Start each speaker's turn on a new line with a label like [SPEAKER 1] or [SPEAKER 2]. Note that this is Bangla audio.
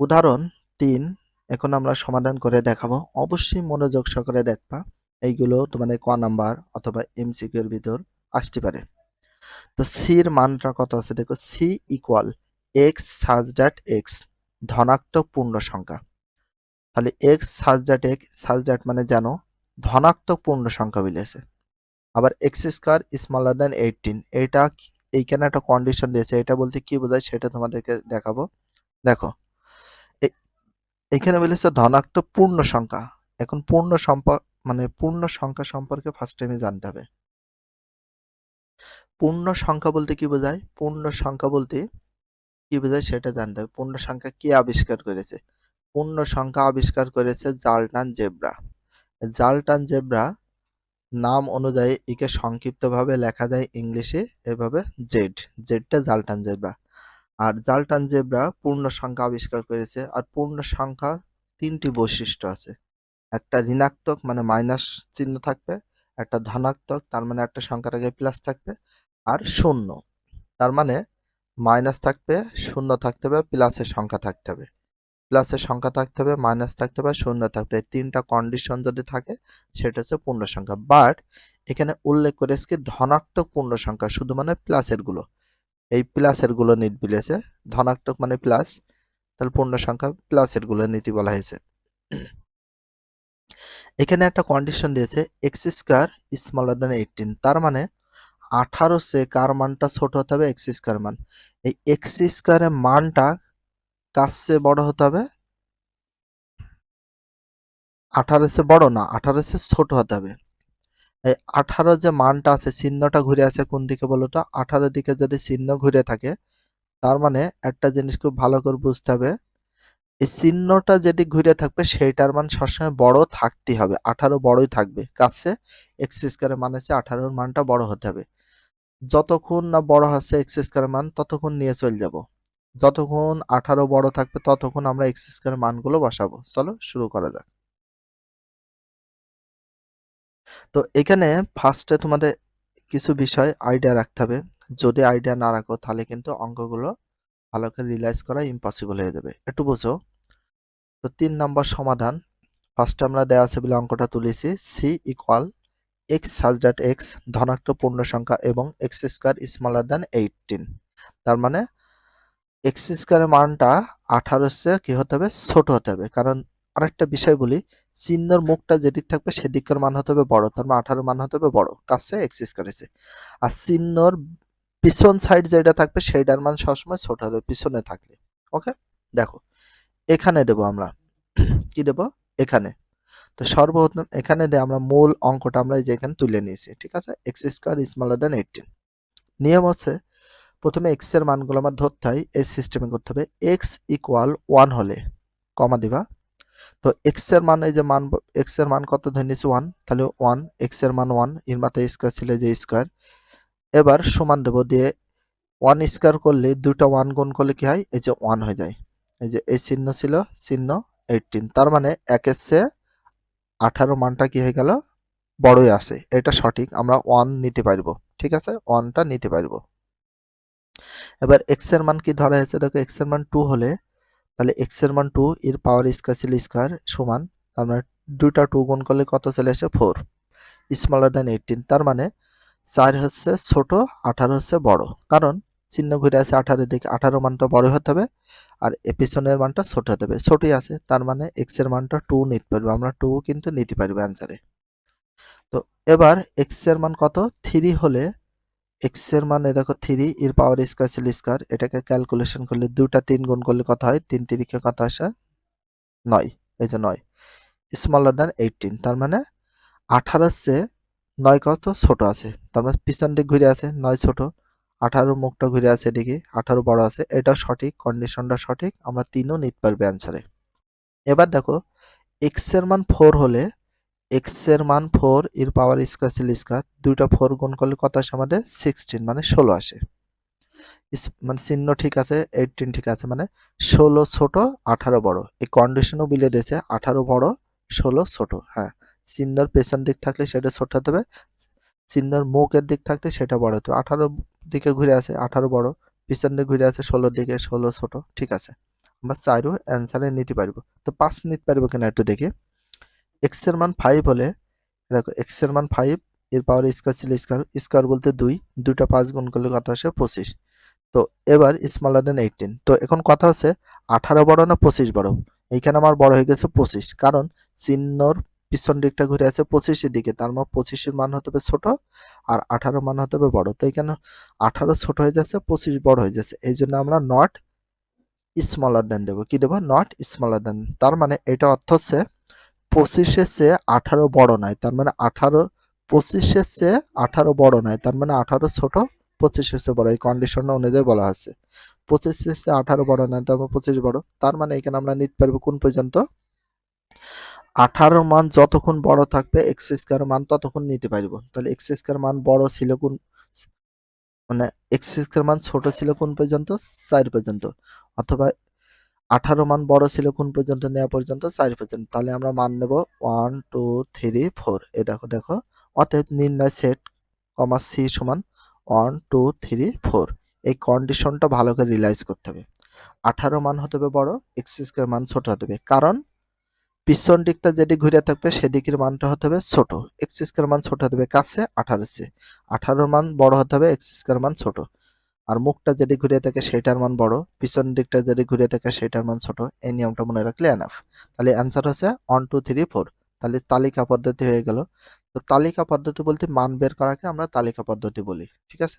[SPEAKER 1] উদাহরণ তিন, এখন আমরা সমাধান করে দেখাবো। অবশ্যই মনোযোগ সহকারে দেখবা, এইগুলো তোমাদের ক নাম্বার অথবা এমসিকিউ এর ভিতর আসতে পারে। তো সির মানটা কত আছে? দেখো C equal X such that X ধনাত্মক পূর্ণ সংখ্যা তাহলে x such that x such that মানে জানো, ধনাত্মক পূর্ণ সংখ্যা মিলেছে। আবার x square smaller than eighteen এটা এইখানে একটা কন্ডিশন দিয়েছে, এটা বলতে কি বোঝায় সেটা তোমাদেরকে দেখাবো। দেখো এখানে বলেছে ধনাত্মক পূর্ণ সংখ্যা। এখন পূর্ণ সম্পর্ক মানে পূর্ণ সংখ্যা সম্পর্কে ফার্স্ট টাইমে জানতে হবে। পূর্ণ সংখ্যা বলতে কি বোঝায়? পূর্ণ সংখ্যা বলতে কি বোঝায় সেটা জানতে হবে। পূর্ণ সংখ্যা কে আবিষ্কার করেছে? পূর্ণ সংখ্যা আবিষ্কার করেছে জালটান জেব্রা। জালটান জেব্রা নাম অনুযায়ী একে সংক্ষিপ্তভাবে লেখা যায় ইংলিশে, এভাবে জেড। জেডটা জালটান জেব্রা। আর জালটান জেব্রা পূর্ণ সংখ্যা আবিষ্কার করেছে আর পূর্ণ সংখ্যা তিনটি বৈশিষ্ট্য আছে। একটা ঋণাত্মক মানে মাইনাস চিহ্ন থাকবে, একটা ধনাত্মক তার মানে একটা সংখ্যার আগে প্লাস থাকবে আর শূন্য। তার মানে মাইনাস থাকবে, শূন্য থাকতে হবে প্লাসের সংখ্যা থাকতে হবে। প্লাসের সংখ্যা থাকতে হবে মাইনাস থাকতে হবে, শূন্য থাকতে হবে। তিনটা কন্ডিশন যদি থাকে, সেটা হচ্ছে পূর্ণ সংখ্যা। বাট এখানে উল্লেখ করেছে কি, ধনাত্মক পূর্ণ সংখ্যা শুধু মানে প্লাসেরগুলো। এই প্লাসেরগুলো নিট বিলেছে। ধনাত্মক মানে প্লাস তাহলে পূর্ণ সংখ্যা প্লাসেরগুলো নীতি বলা হয়েছে। এখানে একটা কন্ডিশন দিয়েছে x square smaller than eighteen তার মানে আঠারো সে কার মানটা ছোট হতে হবে? এক্স স্কোয়ার মান। এই এক্স স্কোয়ারের মানটা কার চেয়ে বড় হতে হবে? আঠারো সে বড় না, আঠারো সে ছোট হতে হবে। আঠারো যে মানটা আছে, চিহ্নটা ঘুরে আছে কোন দিকে বলো তো? আঠারো দিকে যদি চিহ্ন ঘুরে থাকে, তার মানে একটা জিনিস খুব ভালো করে বুঝতে হবে, এই চিহ্নটা যেটি ঘুরে থাকবে, সেইটার মান সবসময় বড় থাকতে হবে, আঠারো বড়ই থাকবে, কাছে এক্স স্কোয়ারের মান আছে, আঠারোর মানটা বড় হতে হবে। যতক্ষণ না বড় হচ্ছে এক্স স্কোয়ারের মান, ততক্ষণ নিয়ে চলে যাব। যতক্ষণ আঠারো বড় থাকবে, ততক্ষণ আমরা এক্স স্কোয়ারের মানগুলো বসাবো। চলো শুরু করা যাক। তো এখানে ফার্স্টে তোমাদের কিছু বিষয় আইডিয়া রাখতে হবে। যদি আইডিয়া না রাখো, তাহলে কিন্তু অঙ্কগুলো ভালো করে রিলাইজ করা ইম্পসিবল হয়ে যাবে। একটু বোঝো। তো তিন নম্বর সমাধান। ফার্স্টে আমরা দেওয়া আছে বলে অঙ্কটা তুলেছি। C equal x such that x ধনাত্মক পূর্ণ সংখ্যা এবং x square smaller than eighteen তার মানে এক্স স্কোয়ারের মানটা আঠারো চেয়ে কি হতে হবে? ছোট হতে হবে। কারণ আরেকটা বিষয় বলি, চিহ্নর মুখটা যেদিক থাকবে সেদিকের মান হতে হবে বড়, তার মানে আঠারো মান হতে হবে বড়, কাছে এক্স স্কোয়ার এসে। আর চিহ্নর পিছন সাইড যেটা থাকবে সেইটার মান সবসময় ছোট হবে, পিছনে থাকলে ওকে দেখো, এখানে দেব আমরা, কি দেব? এখানে। তো সর্বপ্রথম এখানে আমরা মূল অঙ্কটা আমরা এই যে এখানে তুলে নিয়েছি, ঠিক আছে? X square smaller than eighteen নিয়ম হচ্ছে, প্রথমে এক্সের মানগুলো আমার ধরতে হয়, এই সিস্টেমে করতে হবে এক্স ইকুয়াল ওয়ান হলে কমা দিবা। তো এক্সের মান এই যে মান এক্সের মান কত ধরে নিয়েছি? ওয়ান তাহলে ওয়ান এক্সের মান ওয়ানের মাথায় স্কোয়ার ছিল যে স্কোয়ার এবার সমান দেব দিয়ে ওয়ান স্কোয়ার করলে দুটো ওয়ান গুণ করলে কি হয়? এই যে ওয়ান হয়ে যায়। এই যে এই চিহ্ন ছিল, চিহ্ন এইটিন তার মানে একের চেয়ে আঠারো মানটা কি হয়ে গেল? বড়ই আছে। এটা সঠিক। আমরা ওয়ান নিতে পারব। ঠিক আছে? ওয়ানটা নিতে পারব। এবার এক্সের মান কি ধরা হয়েছে? দেখো এক্সের মান টু হলে তাহলে এক্সের মান টু এর পাওয়ার স্কোয়ার ছিল স্কোয়ার সমান মানে দুইটা টু গুণ করলে কত চলে আসে ফোর স্মলার দেন এইটিন তার মানে চার হচ্ছে ছোট, আঠারো হচ্ছে বড়। কারণ চিহ্ন ঘুরে আছে আঠারো দিকে আঠারো মানটা বড় হতে হবে আর পিছনের মানটা ছোট হতে হবে। ছোটই আছে, তার মানে এক্সের মানটা টু নিতে পারব, আমরা টু কিন্তু নিতে পারব অ্যান্সারে তো এবার এক্সের মান কত? থ্রি হলে এক্সের মানে দেখো থ্রি এর পাওয়ার স্কোয়ার ছিল স্কোয়ার এটাকে ক্যালকুলেশন করলে দুটা তিন গুণ করলে কত হয়? তিন তিরিকে কত আসে? নয়, এই যে নয়। স্মলার দেন এইটিন তার মানে আঠারো চেয়ে নয় কত? ছোট আছে। তার মানে পিছন দিক ঘুরে আছে, নয় ছোট। আঠারো মুখটা ঘুরে আছে এদিকে, আঠারো বড় আছে। এটা সঠিক কন্ডিশনটা সঠিক, আমরা তিনও নিতে পারবে অ্যান্সারে এবার দেখো এক্সের মান ফোর হলে এক্সের মান ফোর এর পাওয়ার স্কোয়ার ছিল স্কোয়ার দুইটা ফোর গুণ করলে কত আসে আমাদের? সিক্সটিন মানে ষোলো আসে। মানে চিহ্ন ঠিক আছে এইটিন ঠিক আছে মানে ষোলো ছোট, আঠারো বড়। এই কন্ডিশনও বিলে দিয়েছে, আঠারো বড়, ষোলো ছোট হ্যাঁ। চিহ্নর পেছন দিক থাকলে সেটা ছোট হতে হবে, চিহ্নর মুখের দিক থাকলে সেটা বড় হতে হবে। আঠারো দিকে ঘুরে আছে আঠারো বড়, পিছন দিকে ঘুরে আছে ষোলোর দিকে ষোলো ছোট, ঠিক আছে। আমরা চারও অ্যান্সারে নিতে পারব। তো পাঁচ নিতে পারব কিনা একটু দেখি। এক্সের মান ফাইভ হলে, দেখো এক্সের মান ফাইভ এর পাওয়ার স্কোয়ার ছিল স্কোয়ার স্কোয়ার বলতে দুই দুটা পাঁচ গুণ করলে কত আসে পঁচিশ। তো এবার স্মলার দেন এইটিন তো এখন কথা হচ্ছে আঠারো বড় না পঁচিশ বড়? এইখানে আমার বড় হয়ে গেছে পঁচিশ। কারণ চিহ্নর পিছন দিকটা ঘুরে আছে পঁচিশের দিকে, তার মানে পঁচিশের মান হতে হবে ছোট আর আঠারো মান হতে হবে বড়। তো এখানে আঠারো ছোট হয়ে যাচ্ছে, পঁচিশ বড় হয়ে যাচ্ছে। এই জন্য আমরা নট স্মলার দেন দেবো। কি দেবো? নট স্মলার দেন তার মানে এটা অর্থ হচ্ছে পঁচিশের চেয়ে আঠারো বড় নয়, তার মানে আঠারো পঁচিশের চেয়ে আঠারো বড় নয়, তার মানে আঠারো ছোট পঁচিশের চেয়ে বড়, এই কন্ডিশনটা অনুযায়ী বলা আছে পঁচিশের চেয়ে আঠারো বড় নয়, তার মানে পঁচিশ বড়, তার মানে এখানে আমরা নিতে পারব কোন পর্যন্ত? আঠারোর মান যতক্ষণ বড় থাকবে এক্স স্কোয়ার মান ততক্ষণ নিতে পারব। তাহলে এক্স স্কোয়ার মান বড় ছিল কোন মানে এক্স স্কোয়ার মান ছোট ছিল কোন পর্যন্ত? চার পর্যন্ত। অথবা আঠারো মান বড় ছিল কোন পর্যন্ত নেওয়া পর্যন্ত? চার পর্যন্ত। তাহলে আমরা মান নেব ওয়ান টু থ্রি ফোর এ দেখো দেখো। অতএব নির্ণয় সেট কমা সি সমান ওয়ান টু থ্রি ফোর এই কন্ডিশনটা ভালো করে রিলাইজ করতে হবে। আঠারো মান হতে হবে বড় এক্স স্কোয়ার মান ছোট হতে হবে। কারণ পিছন দিকটা যেটি ঘুরে থাকবে, সেদিকের মানটা হতে হবে ছোট। এক্স স্কোয়ার মান ছোট হতে হবে কাছে, আঠারো সে আঠারোর মান বড় হতে হবে এক্স স্কোয়ার মান ছোট। আর মুখটা যেটি ঘুরে থাকে সেটার মান বড়, পিছন দিকটা যেটি ঘুরে থাকে সেটার মান ছোট, এই নিয়মটা মনে রাখলে এনাফ তাহলে অ্যান্সার হচ্ছে ওয়ান টু থ্রি ফোর তাহলে তালিকা পদ্ধতি হয়ে গেল। তো তালিকা পদ্ধতি বলতে মান বের করাকে আমরা তালিকা পদ্ধতি বলি, ঠিক আছে?